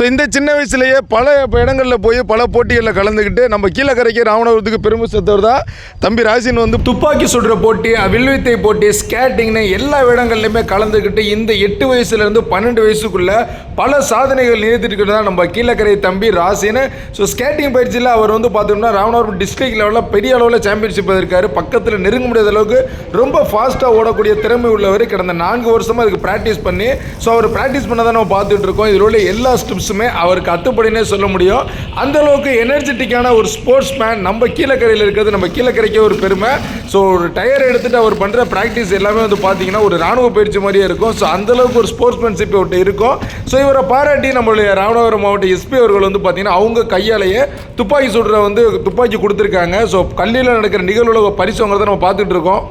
So இந்த சின்ன வயசுலேயே பல இடங்களில் போய் பல போட்டிகளில் கலந்துக்கிட்டு நம்ம கீழக்கரைக்கு ராமநாதபுரத்துக்கு பெருமை சேர்த்தவர் தான் தம்பி ராசின் வந்து துப்பாக்கி சுடுற போட்டி வில்வித்தை போட்டி ஸ்கேட்டிங்னு எல்லா இடங்கள்லையுமே கலந்துக்கிட்டு இந்த எட்டு வயசுலேருந்து பன்னெண்டு வயசுக்குள்ளே பல சாதனைகள் நிறுத்திட்டு தான் நம்ம கீழக்கரை தம்பி ராசின்னு. ஸோ ஸ்கேட்டிங் பயிற்சியில் அவர் வந்து பார்த்தோம்னா ராமநாதபுரம் டிஸ்ட்ரிக்ட் லெவலில் பெரிய அளவில் சாம்பியன்ஷிப் இருக்காரு பக்கத்தில் நெருங்க முடியாத அளவுக்கு ரொம்ப ஃபாஸ்ட்டாக ஓடக்கூடிய திறமை உள்ளவர் கடந்த நான்கு வருஷமாக அதுக்கு ப்ராக்டிஸ் பண்ணி ஸோ அவர் ப்ராக்டிஸ் பண்ண தான் நம்ம பார்த்துட்டு இருக்கோம். இதில் உள்ள எல்லா ஸ்டெப்ஸுமே அவருக்கு அத்துப்படினே சொல்ல முடியும். அந்த அளவுக்கு எனர்ஜெட்டிக்கான ஒரு ஸ்போர்ட்ஸ் மேன் நம்ம கீழக்கரையில் இருக்கிறது நம்ம கீழக்கரைக்கே ஒரு பெருமை. ஸோ ஒரு டயர் எடுத்துகிட்டு அவர் பண்ணுற ப்ராக்டிஸ் எல்லாமே வந்து பார்த்தீங்கன்னா ஒரு ராணுவ பயிற்சி மாதிரியே இருக்கும். ஸோ அந்தளவுக்கு ஒரு ஸ்போர்ட்ஸ்மேன்ஷிப் அவர்கிட்ட இருக்கும். ஸோ இவரை பாராட்டி நம்மளுடைய ராமநாதபுரம் மாவட்ட எஸ்பி அவர்கள் வந்து பார்த்தீங்கன்னா அவங்க கையாலேயே துப்பாக்கி சுடுற வந்து துப்பாக்கி கொடுத்துருக்காங்க. ஸோ கல்லியில் நடக்கிற நிகழ்வுல பரிசு வாங்குறத நம்ம பார்த்துட்டு இருக்கோம்.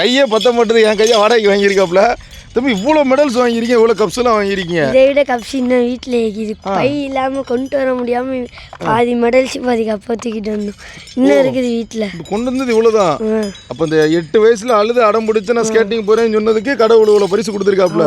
கையே பத்த மாட்டேது என் கையை வாடகைக்கு வாங்கியிருக்காப்புல. தம்பி இவ்வளோ மெடல்ஸ் வாங்கியிருக்கீங்க இவ்வளோ கப்ஸ் எல்லாம் வாங்கியிருக்கீங்க. இதை விட கப்ஸ் இன்னும் வீட்டில் இருக்குது பை இல்லாமல் கொண்டு வர முடியாமல் பாதி மெடல்ஸ் பாதி கப்பை தூக்கிட்டு வந்தோம். இன்னும் இருக்குது வீட்டில் கொண்டு வந்தது இவ்வளோதான் அப்போ இந்த எட்டு வயசுல அழுது அடம் பிடிச்சு நான் ஸ்கேட்டிங் போறேன்னு சொன்னதுக்கு கடவுள் இவ்வளோ பரிசு கொடுத்துருக்காப்புல.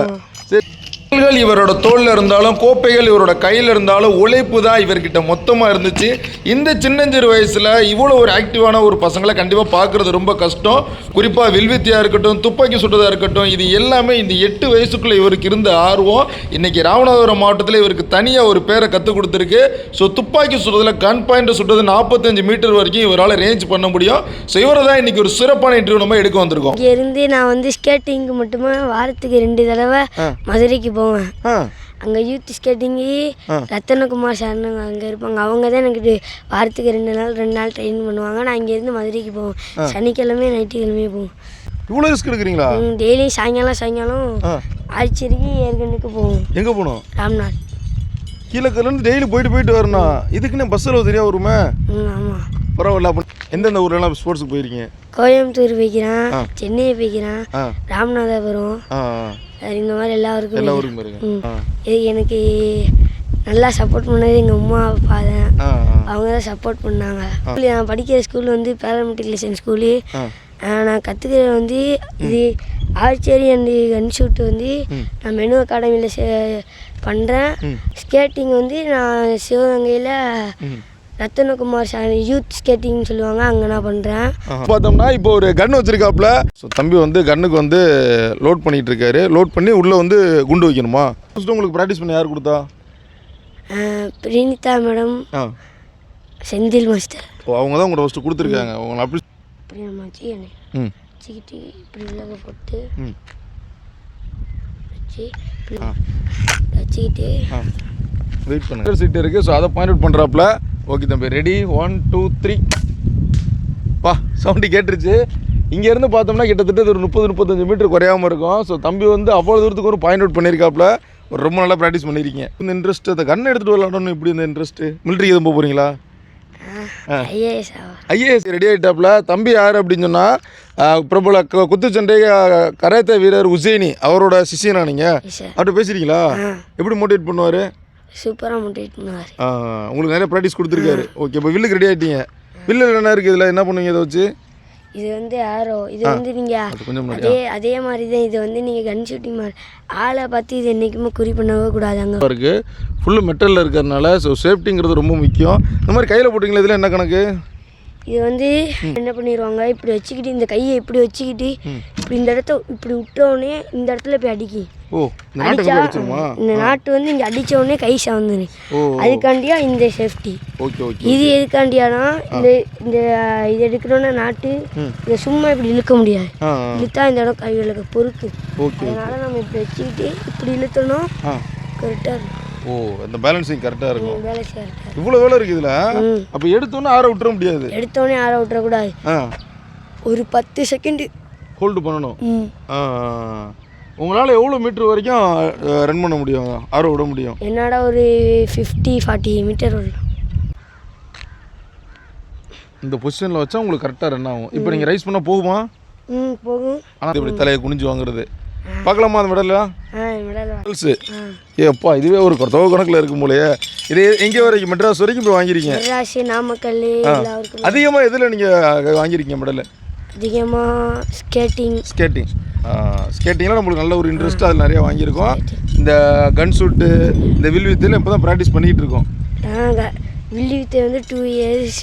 சரி. கோப்பைகள் இவரோட தோல்ல இருந்தாலும் கோப்பைகள் இவரோட கையில் இருந்தாலும் உழைப்பு தான் இவர்கிட்ட மொத்தமாக இருந்துச்சு. இந்த சின்னஞ்சிறு வயசில் இவ்வளோ ஒரு ஆக்டிவான ஒரு பசங்களை கண்டிப்பாக பார்க்குறது ரொம்ப கஷ்டம். குறிப்பாக வில்வித்தியாக இருக்கட்டும் துப்பாக்கி சுட்டதாக இருக்கட்டும் இது எல்லாமே இந்த எட்டு வயசுக்குள்ளே இவருக்கு இருந்த ஆர்வம். இன்னைக்கு ராமநாதபுரம் மாவட்டத்தில் இவருக்கு தனியாக ஒரு பேரை கற்றுக் கொடுத்துருக்கு. ஸோ துப்பாக்கி சுடுறதுல கன் பாயிண்ட் சுடுறது நாற்பத்தஞ்சு மீட்டர் வரைக்கும் இவரால் ரேஞ்ச் பண்ண முடியும். ஸோ இவரை தான் இன்னைக்கு ஒரு சிறப்பான இன்டர்வியூ நம்ம எடுக்க வந்திருக்கோம். இருந்து நான் வந்து ஸ்கேட்டிங்க்கு மட்டுமே வாரத்துக்கு ரெண்டு தடவை மதுரைக்கு போவேன். அங்கே யூத் ஸ்கேட்டிங்கு ரத்தனகுமார் சார்னு அங்கே இருப்பாங்க. அவங்க தான் எனக்கு வாரத்துக்கு ரெண்டு நாள் ரெண்டு நாள் ட்ரெயின் பண்ணுவாங்க. நான் இங்கேருந்து மதுரைக்கு போவேன். சனிக்கிழமை ஞாயிற்றுக்கிழமையே போவேன். இவ்வளோ ரிஸ்க் எடுக்கிறீங்களா? டெய்லியும் சாயங்காலம் சாயங்காலம் ஆச்சரிக்கு ஏற்கனவே போவோம். எங்கே போகணும் ராம்நாத். கீழக்கலேருந்து டெய்லி போயிட்டு போயிட்டு வரணும். இதுக்குன்னு பஸ்ஸில் தெரியா வருமே? ஆமாம் பரவாயில்ல எந்தெந்த ஊர்லலாம் ஸ்போர்ட்ஸுக்கு போயிருக்கீங்க? கோயம்புத்தூர் போய்க்கிறேன் சென்னை போய்க்கிறேன் ராமநாதபுரம். இந்த மாதிரி எல்லா ஊருக்கும் எல்லா. ஊருக்கும் எனக்கு நல்லா சப்போர்ட் பண்ணது எங்கள் அம்மா அப்பா தான். அவங்க தான் சப்போர்ட் பண்ணாங்க. நான் படிக்கிற ஸ்கூல் வந்து பேராமெட்ரிகுலேஷன் ஸ்கூலு. நான் கற்றுக்கிறது வந்து இது ஆர்ச்சரி அண்ட் கன் ஷூட் வந்து நான் மெனு அகாடமியில் பண்ணுறேன் ஸ்கேட்டிங் வந்து நான் சிவகங்கையில் ரத்தனகுமார் சார் யூத் ஸ்கேட்டிங் சொல்லுவாங்க அங்கே நான் பண்ணுறேன் பார்த்தோம்னா இப்போ ஒரு கன் வச்சிருக்காப்புல. ஸோ தம்பி வந்து கன்னுக்கு வந்து லோட் பண்ணிட்டு இருக்காரு லோட் பண்ணி உள்ளே வந்து குண்டு வைக்கணுமா? ஃபஸ்ட்டு உங்களுக்கு ப்ராக்டிஸ் பண்ண யார் கொடுத்தா? பிரினிதா மேடம். செந்தில் மாஸ்டர். ஓ அவங்க தான் உங்களை ஃபஸ்ட்டு கொடுத்துருக்காங்க உங்களை அப்படி வச்சு என்னை ம். வச்சுக்கிட்டு இப்படி உலக போட்டு வச்சுக்கிட்டு வெயிட் பண்ணுங்க. சீட் இருக்குது ஸோ அதை பாயிண்ட் அவுட் பண்ணுறாப்புல ஓகே தம்பி ரெடி ஒன் டூ த்ரீ பா சவுண்டு கேட்டுருச்சு. இங்கேருந்து பார்த்தோம்னா கிட்டத்தட்ட ஒரு முப்பது முப்பத்தஞ்சு மீட்டர் குறையாம இருக்கும். ஸோ தம்பி வந்து அவ்வளோ தூரத்துக்கு ஒரு பாயிண்ட் அவுட் பண்ணியிருக்காப்புல. ஒரு ரொம்ப நல்லா ப்ராக்டிஸ் பண்ணியிருக்கீங்க. இந்த இன்ட்ரெஸ்ட் அந்த கன் எடுத்துகிட்டு விளாடணும் இப்படி இந்த இன்ட்ரெஸ்ட்டு மிலிட்ரி எதுவும் போக போகிறீங்களா ஐஏஎஸ் ரெடி ஆகிட்டாப்புல தம்பி யார் அப்படின்னு சொன்னால் பிரபல கு- குத்துச்சண்டை கராத்தே வீரர் உசேனி. அவரோட சிஷியனா நீங்கள் அவர்கிட்ட பேசுகிறீங்களா எப்படி மோட்டிவேட் பண்ணுவார்? சூப்பராக மோட்டிவேட் பண்ணுவார் உங்களுக்கு நிறைய ப்ராக்டிஸ் கொடுத்துருக்காரு. ஓகே இப்போ வில்லுக்கு ரெடி ஆகிட்டீங்க வில்லு என்ன இருக்குது? இதில் என்ன பண்ணுவீங்க இதை வச்சு? இது வந்து ஆரோ இது வந்து நீங்கள் அது அதே மாதிரி தான் இது வந்து நீங்கள் கன் ஷூட்டிங் மாதிரி. ஆளை பார்த்து இது என்றைக்குமே குறி பண்ணவே கூடாது அங்கே. இருக்கு ஃபுல்லு மெட்டலில் இருக்கிறதுனால ஸோ சேஃப்டிங்கிறது ரொம்ப முக்கியம். இந்த மாதிரி கையில் போட்டிங்களா? இதில் என்ன கணக்கு? இது வந்து என்ன பண்ணிடுவாங்க இப்படி வச்சுக்கிட்டு இந்த கையை இப்படி வச்சுக்கிட்டு இப்படி இந்த இடத்த இப்படி விட்டோடனே இந்த இடத்துல போய் அடிக்கி. ஓ இந்த நாட்டை இந்த வந்து இங்கே அடிச்ச உடனே கை சாந்துரு அதுக்காண்டியா இந்த சேஃப்டி ஓகே ஓகே இது எதுக்காண்டியானா இந்த இந்த இது எடுக்கணும்னா நாட்டு இதை சும்மா இப்படி இழுக்க முடியாது. இழுத்தா இந்த இடம் கை பொறுக்கு. ஓகே அதனால நம்ம இப்படி வச்சுக்கிட்டு இப்படி இழுத்தணும் கரெக்டாக இருக்கும். ஓ இந்த பேலன்சிங் கரெக்டாக இருக்கும். இவ்வளோ வேலை இருக்குது இதில் அப்போ எடுத்தோன்னே ஆற விட்டுற முடியாது. எடுத்தோடனே ஆற விட்டுறக்கூடாது. ஆ. ஒரு பத்து செகண்டு ஹோல்டு பண்ணணும். ஆ. உங்களால் எவ்வளோ மீட்டர் வரைக்கும் ரன் பண்ண முடியும்? ஆற விட முடியும்? என்னடா ஒரு ஃபிஃப்டி ஃபார்ட்டி மீட்டர் வரும் இந்த பொசிஷனில் வச்சா உங்களுக்கு கரெக்டாக ரன் ஆகும். இப்போ நீங்கள் ரைஸ் பண்ண போகுமா? ம் போகும். ஆனால் இப்படி தலையை குனிஞ்சு வாங்குறது. பார்க்கலாமா அந்த மெடலா மெடல்ஸு ஏ அப்பா இதுவே ஒரு தொகை கணக்கில் இருக்கும் போலயே. இது எங்கே வரைக்கும்? மெட்ராஸ் வரைக்கும் போய் வாங்கியிருக்கீங்க மெட்ராஸு நாமக்கல் அதிகமாக எதில் நீங்கள் வாங்கியிருக்கீங்க மெடல் அதிகமாக ஸ்கேட்டிங் ஸ்கேட்டிங் ஸ்கேட்டிங்கில் நம்மளுக்கு நல்ல ஒரு இன்ட்ரெஸ்ட் அதில் நிறைய வாங்கியிருக்கோம். இந்த கன் ஷூட்டு இந்த வில் வித்தில் இப்போ தான் ப்ராக்டிஸ் பண்ணிகிட்டு இருக்கோம். நாங்கள் வில்லிவித்தை வந்து டூ இயர்ஸ்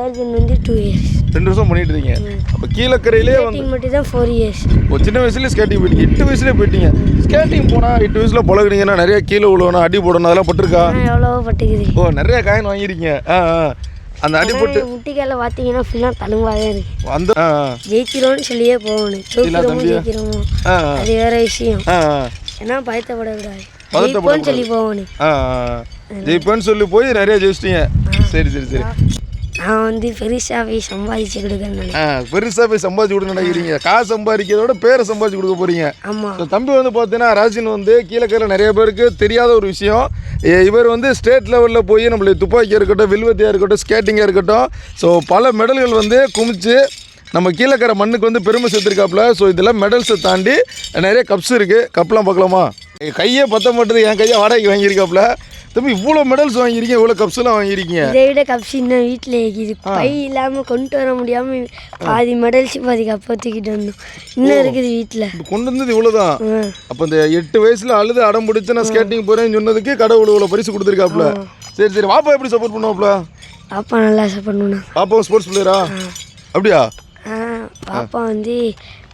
ஏர்கன் வந்து டூ இயர்ஸ் ரெண்டு வருஷம் பண்ணிட்டு இருக்கீங்க. அப்போ கீழக்கரையிலே வந்து மட்டும் தான் ஃபோர் இயர்ஸ் ஒரு சின்ன வயசுலேயே ஸ்கேட்டிங் போயிட்டீங்க. எட்டு வயசுலேயே போயிட்டீங்க. ஸ்கேட்டிங் போனால் எட்டு வயசில் பழகுனீங்கன்னா நிறைய கீழே விழுவணும் அடி போடணும் அதெல்லாம் பட்டிருக்கா? ஆனால் எவ்வளவோ பட்டுக்குது. ஓ நிறைய காயின் வாங்கியிருக்கீங்க. ஆ ஆ. அந்த அடிபட்டு முட்டிக்கால பார்த்தீங்கன்னா ஃபுல்லாக தழும்பாக தான் இருக்கு அந்த. ஜெயிக்கிறோம்னு சொல்லியே போகணும் தம்பியா? ஜெயிக்கிறோமோ ஆ. அது வேற விஷயம். ஏன்னா பயத்தப்படக்கூடாது. ஜெயிப்போன்னு சொல்லி போகணும் ஆ. ஜெயிப்பேன்னு சொல்லி போய் நிறைய ஜெயிச்சிட்டீங்க சரி சரி சரி நான் வந்து பெருசாக போய் சம்பாதிச்சு ஆ பெருசாக போய் சம்பாதிச்சு கொடுக்க நினைக்கிறீங்க. காசு சம்பாதிக்கிறதோட பேரை சம்பாதிச்சு கொடுக்க போறீங்க. ஆமாம் தம்பி வந்து பார்த்தீங்கன்னா ராஜின் வந்து கீழக்கரையில் நிறைய பேருக்கு தெரியாத ஒரு விஷயம். இவர் வந்து ஸ்டேட் லெவலில் போய் நம்மளுடைய துப்பாக்கியாக இருக்கட்டும் வில்வத்தியாக இருக்கட்டும் ஸ்கேட்டிங்காக இருக்கட்டும். ஸோ பல மெடல்கள் வந்து குமிச்சு நம்ம கீழக்கரை மண்ணுக்கு வந்து பெருமை சேர்த்துருக்காப்புல. ஸோ இதெல்லாம் மெடல்ஸை தாண்டி நிறைய கப்ஸ் இருக்குது கப்லாம் பார்க்கலாமா? கையே பத்த மாட்டுது. என் கையை வாடகைக்கு வாங்கியிருக்காப்புல. தம்பி இவ்வளோ மெடல்ஸ் வாங்கியிருக்கீங்க இவ்வளோ கப்ஸ்லாம் வாங்கியிருக்கீங்க. இதை விட கப்ஸ் இன்னும் வீட்டில் இருக்குது பை இல்லாமல் கொண்டு வர முடியாமல் பாதி மெடல்ஸ் பாதி கப்பை தூக்கிட்டு வந்தோம். இன்னும் இருக்குது வீட்டில் கொண்டு வந்தது இவ்வளோதான் அப்போ இந்த எட்டு வயசில் அழுது அடம் பிடிச்சி நான் ஸ்கேட்டிங் போகிறேன்னு சொன்னதுக்கு கடவுள் இவ்வளோ பரிசு கொடுத்துருக்காப்புல. சரி சரி வாப்பா எப்படி சப்போர்ட் பண்ணுவாப்புல? பாப்பா நல்லா பண்ணுவேன் பாப்பாவும் ஸ்போர்ட்ஸ் பிளேயரா அப்படியா? பாப்பா வந்து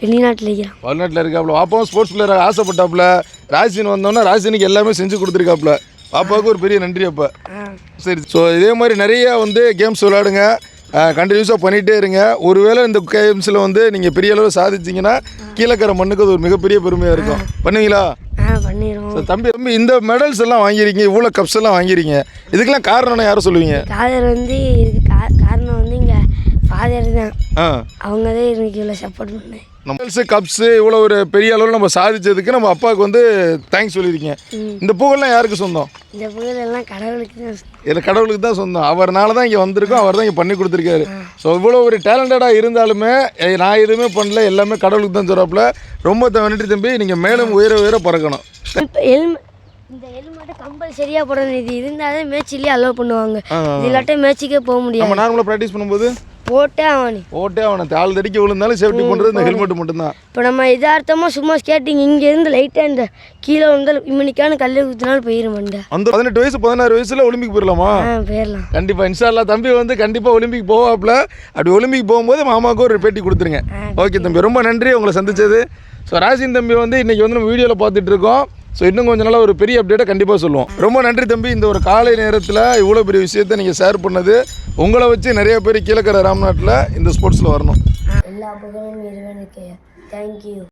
வெளிநாட்டில் இருக்கிறான் வெளிநாட்டில் இருக்காப்புல. பாப்பாவும் ஸ்போர்ட்ஸ் பிளேயராக ஆசைப்பட்டாப்புல. ராஜின் வந்தோன்னே ராஜினுக்கு எல்லாமே செஞ்சு கொடுத்துருக்காப்புல. பாப்பாவுக்கு ஒரு பெரிய நன்றி அப்போ. சரி ஸோ இதே மாதிரி நிறைய வந்து கேம்ஸ் விளையாடுங்க. கண்டினியூஸாக பண்ணிகிட்டே இருங்க. ஒருவேளை இந்த கேம்ஸில் வந்து நீங்கள் பெரிய அளவு சாதிச்சிங்கன்னா கீழக்கரை மண்ணுக்கு அது ஒரு மிகப்பெரிய பெருமையாக இருக்கும். பண்ணுவீங்களா? தம்பி தம்பி இந்த மெடல்ஸ் எல்லாம் வாங்கிருக்கீங்க இவ்வளோ கப்ஸ் எல்லாம் வாங்கிருக்கீங்க. இதுக்கெல்லாம் காரணம்னா யாரை சொல்லுவீங்க? காதர் வந்து இதுக்கு காரணம் வந்து இங்கே ஃபாதர் தான். அவங்க தான் எனக்கு இவ்வளோ சப்போர்ட் பண்ணேன் மெடல்ஸு கப்ஸு இவ்வளோ ஒரு பெரிய அளவில் நம்ம சாதிச்சதுக்கு நம்ம அப்பாவுக்கு வந்து தேங்க்ஸ் சொல்லியிருக்கீங்க. இந்த புகழ்லாம் யாருக்கு சொந்தம்? இந்த புகழெல்லாம் கடவுளுக்கு தான் சொந்தம். இதில் கடவுளுக்கு தான் சொந்தம். அவர்னால தான் இங்கே வந்திருக்கோம் அவர் தான் இங்கே பண்ணி கொடுத்துருக்காரு. ஸோ இவ்வளோ ஒரு டேலண்டடாக இருந்தாலுமே நான் எதுவுமே பண்ணல எல்லாமே கடவுளுக்கு தான் சொல்கிறாப்புல ரொம்ப நன்றி தம்பி நீங்கள் மேலும் உயர உயர பறக்கணும். இந்த ஹெல்மெட்டை கம்பல்சரியாக போடணும் இது இருந்தாலும் மேட்ச்லேயே அலோவ் பண்ணுவாங்க. இது இல்லாட்ட மேட்ச்சுக்கே போக முடியாது. நம்ம நார்மலாக ப்ராக்டிஸ் பண்ணும்போது? போட்டே அவனு ஓட்டே அவனை தாள் தடிக்க விழுந்தாலும் சேஃப்டி பண்ணுறது இந்த ஹெல்மெட் மட்டும்தான். இப்போ நம்ம இதார்த்தமாக சும்மா ஸ்கேட்டிங் இங்கேருந்து லைட்டாக இந்த கீழே வந்து இம்மனிக்கான கல் ஊற்றினாலும் போயிடும் மண்டை. அந்த பதினெட்டு வயசு பதினாறு வயசுல ஒலிம்பிக் போயிடலாமா போயிடலாம் கண்டிப்பா இன்ஷால்லா தம்பி வந்து கண்டிப்பா ஒலிம்பிக் போவாப்ல. அப்படி ஒலிம்பிக் போகும்போது மாமாவுக்கு ஒரு பேட்டி கொடுத்துருங்க. ஓகே தம்பி ரொம்ப நன்றி உங்களை சந்திச்சது. ஸோ ராஜின் தம்பி வந்து இன்னைக்கு வந்து நம்ம வீடியோவில் பார்த்துட்டு இருக்கோம். ஸோ இன்னும் கொஞ்ச நாளாக ஒரு பெரிய அப்டேட்டை கண்டிப்பாக சொல்லுவோம். ரொம்ப நன்றி தம்பி. இந்த ஒரு காலை நேரத்தில் இவ்வளோ பெரிய விஷயத்தை நீங்கள் ஷேர் பண்ணது. உங்களை வச்சு நிறைய பேர் கீழக்கிற ராம்நாட்டில் இந்த ஸ்போர்ட்ஸில் வரணும். எல்லா புகழும் தேங்க்யூ